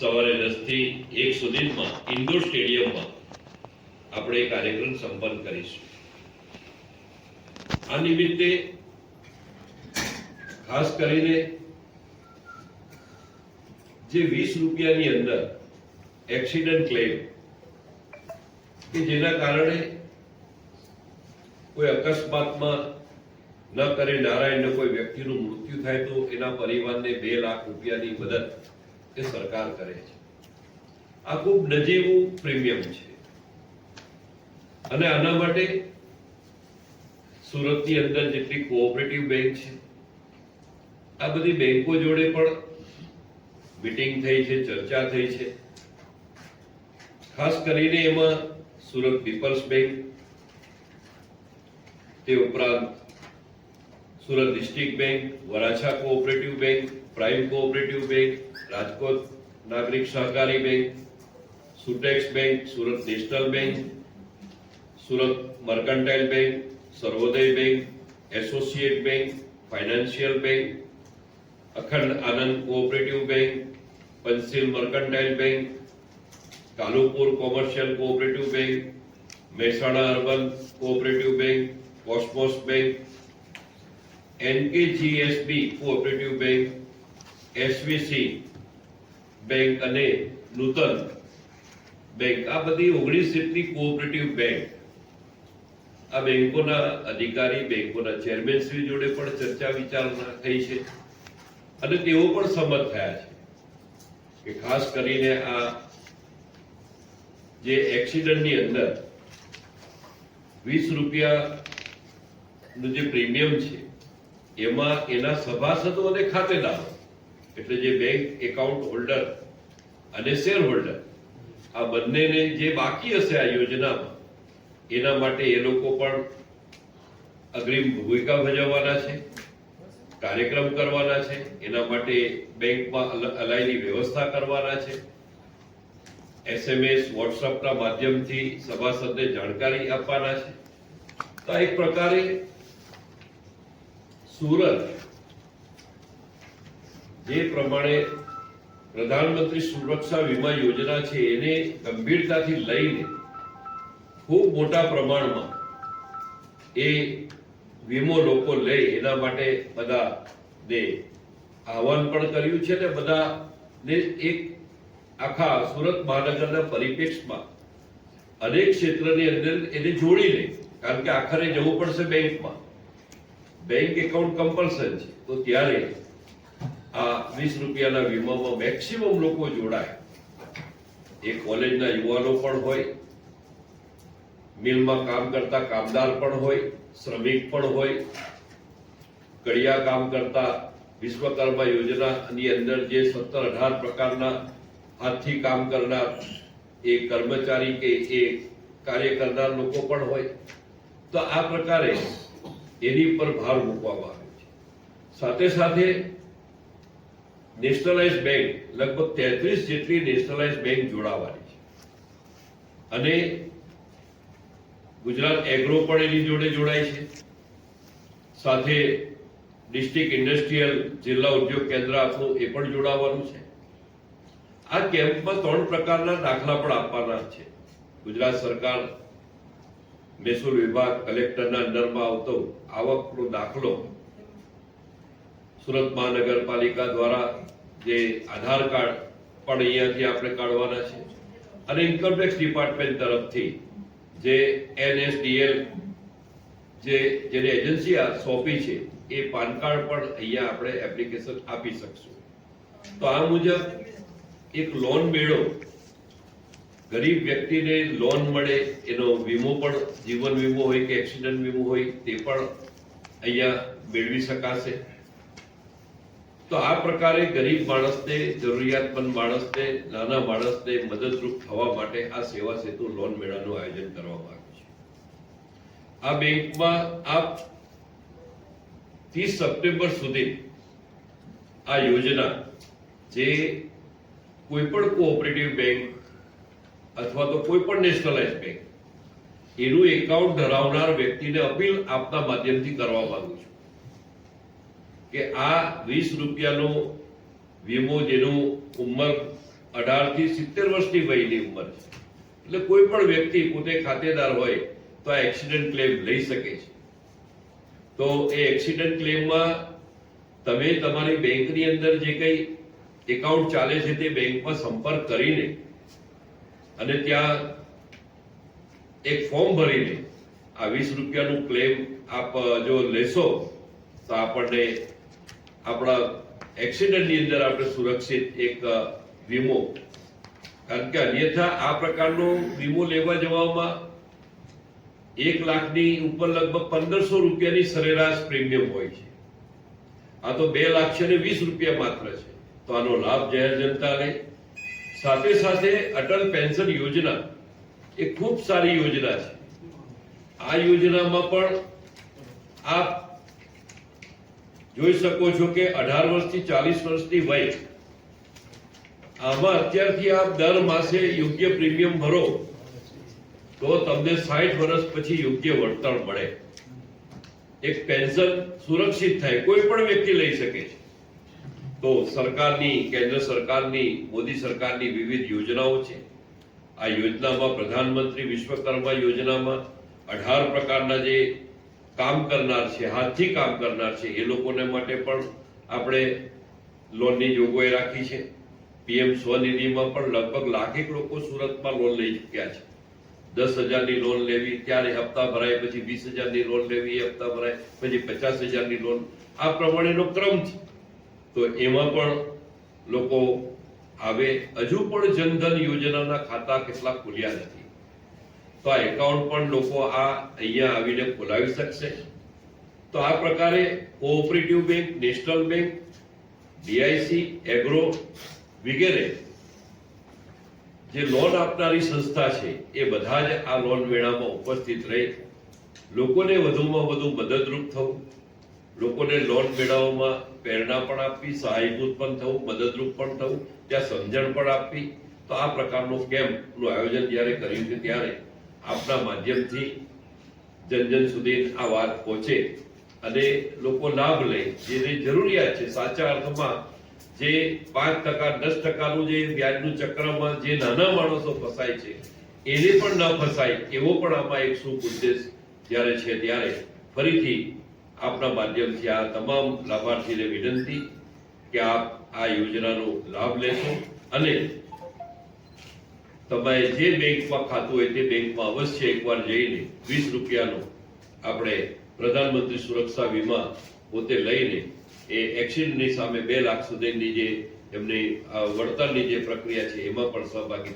સવારે દસથી એક સુધીમાં ઇન્ડોર સ્ટેડિયમમાં આપણે કાર્યક્રમ સંપન્ન કરીશું. આ નિમિત્તે ખાસ કરીને જે વીસ રૂપિયાની અંદર એક્સિડન્ટ ક્લેમ કે જેના કારણે કોઈ અકસ્માતમાં ન કરે, નારાયણને કોઈ વ્યક્તિનું મૃત્યુ થાય તો એના પરિવારને બે લાખ રૂપિયાની મદદ એ સરકાર કરે છે. આ ખૂબ નજીવું પ્રીમિયમ છે. અને આના માટે સુરતની અંદર જેટલી કોઓપરેટિવ બેંક છે, આ બધી બેંકો જોડે પણ મીટિંગ થઈ છે, ચર્ચા થઈ છે. ખાસ કરીને એમાં સુરત પીપલ્સ બેંક તે ઉપરાંત Surat district bank Varachha cooperative bank prime cooperative bank Rajkot નાગરિક સહકારી bank Sutex bank Surat national bank Surat mercantile bank Sarvodaya bank associate bank financial bank Akhand Anand cooperative bank Panchsheel mercantile bank Kalupur commercial cooperative bank Mehsana urban cooperative bank Cosmos bank NKGSB cooperative bank SVC bank અને Nutan bank આ બધી ઓગણીસ જેટલી cooperative bank આ બેંકોના અધિકારી, બેંકોના chairman Shri જોડે પણ ચર્ચા વિચારણા થઈ છે. અને તેઓ પણ સંમત થયા છે કે ખાસ કરીને આ જે એક્સિડન્ટની અંદર વીસ રૂપિયાનું જે પ્રીમિયમ છે, એમાં એના સભાસદો અને ખાતેદારો એટલે જે બેંક એકાઉન્ટ હોલ્ડર અને શેર હોલ્ડર આ બંનેને જે બાકી હશે આ યોજનામાં, એના માટે એ લોકો પણ અગ્રિમ ભૂમિકા ભજવવાના છે, કાર્યક્રમ કરવાના છે, એના માટે બેંકમાં અલ- અલાયની વ્યવસ્થા કરવાના છે. એસએમએસ વોટ્સઅપના માધ્યમથી સભાસદને જાણકારી આપવાના છે. તો એક પ્રકારે સુરત જે પ્રમાણે પ્રધાનમંત્રી સુરક્ષા વીમા યોજના છે, એને ગંભીરતાથી લઈને ખૂબ મોટા પ્રમાણમાં એ વીમો લોકો લે, એના માટે બધા ને આહવાન પણ કર્યું છે ને બધા ને એક આખા સુરત મહાનગરના પરિપ્રેક્ષમાં અનેક ક્ષેત્રની અંદર એને જોડી લે કારણ કે આખરે જવું પડશે બેંકમાં. બેંક એકાઉન્ટ કમ્પલસરી છે, તો ત્યારે આ વીસ રૂપિયાના વીમામાં મેક્સિમમ લોકો જોડાય. એ કોલેજના યુવાનો પણ હોય, મિલમાં કામ કરતા કામદાર પણ હોય, શ્રમિક પણ હોય, કડિયા કામ કરતા વિશ્વકર્મા યોજનાની અંદર જે સત્તર અઢાર પ્રકારના હાથથી કામ કરનાર, એ કર્મચારી કે એ કાર્ય કરનાર લોકો પણ હોય. તો આ પ્રકારે એની પર ભાર મૂકવામાં આવે છે. સાથે સાથે નેશનલાઇઝ બેંક લગભગ તેત્રીસ જેટલી નેશનલાઇઝ બેંક જોડાવાની છે. અને ગુજરાત એગ્રો પણ એની જોડે જોડાય છે. સાથે ડિસ્ટ્રિક્ટ ઇન્ડસ્ટ્રીયલ જિલ્લા ઉદ્યોગ કેન્દ્ર આપણું એ પણ જોડાવાનું છે. આ કેમ્પમાં ત્રણ પ્રકારના દાખલા પણ આપવાના છે. ગુજરાત સરકાર, મહેસૂલ વિભાગ, કલેક્ટરના અંડરમાં આવતો આવકનો દાખલો સુરત મહાનગરપાલિકા દ્વારા જે આધાર કાર્ડ પણ અહીંયાથી આપણે કાઢવાના છે. અને ઇન્કમટેક્સ ડિપાર્ટમેન્ટ તરફથી જે એનએસડીએલ જે, જેની એજન્સી આ સોંપી છે, એ પાન કાર્ડ પણ અહીંયા આપણે એપ્લિકેશન આપી શકશું. તો આ મુજબ એક લોન મેળો, ગરીબ વ્યક્તિને લોન મળે, એનો વીમો પણ, જીવન વીમો હોય કે એક્સિડન્ટ વીમો હોય, તે પણ અહીંયા મેળવી શકાશે. તો આ પ્રકારે ગરીબ માણસને, જરૂરિયાતમંદ માણસને, નાના માણસને મદદરૂપ થવા માટે આ સેવા સેતુ લોન મેળાનું આયોજન કરવામાં આવ્યું છે. આ બેંકમાં આપ ત્રીસ સપ્ટેમ્બર સુધી આ યોજના જે કોઈ પણ કોઓપરેટિવ બેંક અથવા તો કોઈ પણ નેશનલાઇઝ બેંક, એનું એકાઉન્ટ ધરાવનાર વ્યક્તિને અપીલ આપના માધ્યમથી કરવા માંગુ છું. કે આ વીસ રૂપિયાનો વીમો જેનું ઉંમર અઢારથી સિત્તેર વર્ષની વયની ઉંમર છે. એટલે કોઈ પણ વ્યક્તિ પોતે ખાતેદાર હોય તો આ એક્સિડન્ટ ક્લેમ લઈ શકે છે. તો એ એક્સિડન્ટ ક્લેમમાં તમે તમારી બેંકની અંદર જે કંઈ એકાઉન્ટ ચાલે છે તે બેંકમાં સંપર્ક કરીને અને ત્યાં એક ફોર્મ ભરીને આ વીસ રૂપિયાનું ક્લેમ આપ જો લેશો તો આપણને આપણા એક્સિડન્ટની અંદર આપણે સુરક્ષિત એક વીમો. કારણ કે અન્યથા આ પ્રકારનો વીમો લેવા જવામાં એક લાખની ઉપર લગભગ પંદરસો રૂપિયાની સરેરાશ પ્રીમિયમ હોય છે. આ તો બે લાખ છે ને વીસ રૂપિયા માત્ર છે. તો આનો લાભ જાહેર જનતા લે સાથે સાથે અટલ પેન્શન યોજના એ ખૂબ સારી યોજના છે. આ યોજનામાં પણ આપ જોઈ શકો છો કે અઢાર વર્ષથી ચાલીસ વર્ષની વય. આમાં અત્યારથી આપ દર માસે યોગ્ય પ્રીમિયમ ભરો તો તમને સાઠ વર્ષ પછી યોગ્ય વળતર મળે. એક પેન્શન સુરક્ષિત થાય, કોઈ પણ વ્યક્તિ લઈ શકે છે. તો સરકારની, કેન્દ્ર સરકારની, મોદી સરકારની વિવિધ યોજનાઓ છે. આ યોજનામાં પ્રધાનમંત્રી વિશ્વકર્મા યોજનામાં અઢાર પ્રકારના જે કામ કરનાર છે, હાથથી કામ કરનાર છે, એ લોકોને માટે પણ આપણે લોનની જોગવાઈ રાખી છે. પીએમ સ્વનિધિમાં પણ લગભગ લાખેક લોકો સુરતમાં લોન લઈ ચૂક્યા છે. દસ હજારની લોન લેવી, ત્યારે હપ્તા ભરાય, પછી વીસ હજારની લોન લેવી, એ હપ્તા ભરાય, પછી પચાસ હજારની લોન. આ પ્રમાણેનો ક્રમ છે. તો એમાં પણ લોકો આવે. હજુ પણ જનધન યોજનાના ખાતા કેટલા ખુલ્યા નથી. તો આ એકાઉન્ટ પણ લોકો આ અહીંયા આવીને ખોલાવી શકશે. તો આ પ્રકારે cooperative bank national bank DIC agro વગેરે જે લોન આપનારી સંસ્થા છે, એ બધા જ આ લોન મેળામાં ઉપસ્થિત રહી. લોકોને વધુમાં વધુ મદદરૂપ થવું. લોકોને લોન મેળવવામાં પ્રેરણા પણ આપવી, સહાયભૂત પણ થવું, મદદરૂપ પણ થવું, ત્યાં સમજણ પણ આપવી. તો આ પ્રકારનો કેમ્પનું આયોજન જ્યારે કર્યું છે ત્યારે આપના માધ્યમથી જન જન સુધી આ વાત પહોંચે અને લોકો લાભ લે. જેની જરૂરિયાત છે, સાચા અર્થમાં જે પાંચ ટકા, દસ ટકાનું જે વ્યાજનું ચક્રમાં જે નાના માણસો ફસાય છે, એને પણ ન ફસાય, એવો પણ આમાં એક શુભ ઉદ્દેશ જ્યારે છે ત્યારે ફરીથી આપના માધ્યમથી આ તમામ લાભાર્થીને વિનંતી કે આપ આ યોજનાનો લાભ લેશો અને તમારે જે બેંકમાં ખાતું હોય તે બેંકમાં અવશ્ય એકવાર જઈને વીસ રૂપિયાનો આપણે પ્રધાનમંત્રી સુરક્ષા વીમા પોતે લઈને એ એક્સિડન્ટની સામે બે લાખ સુધીની જે એમની વળતરની જે પ્રક્રિયા છે એમાં પણ સહભાગી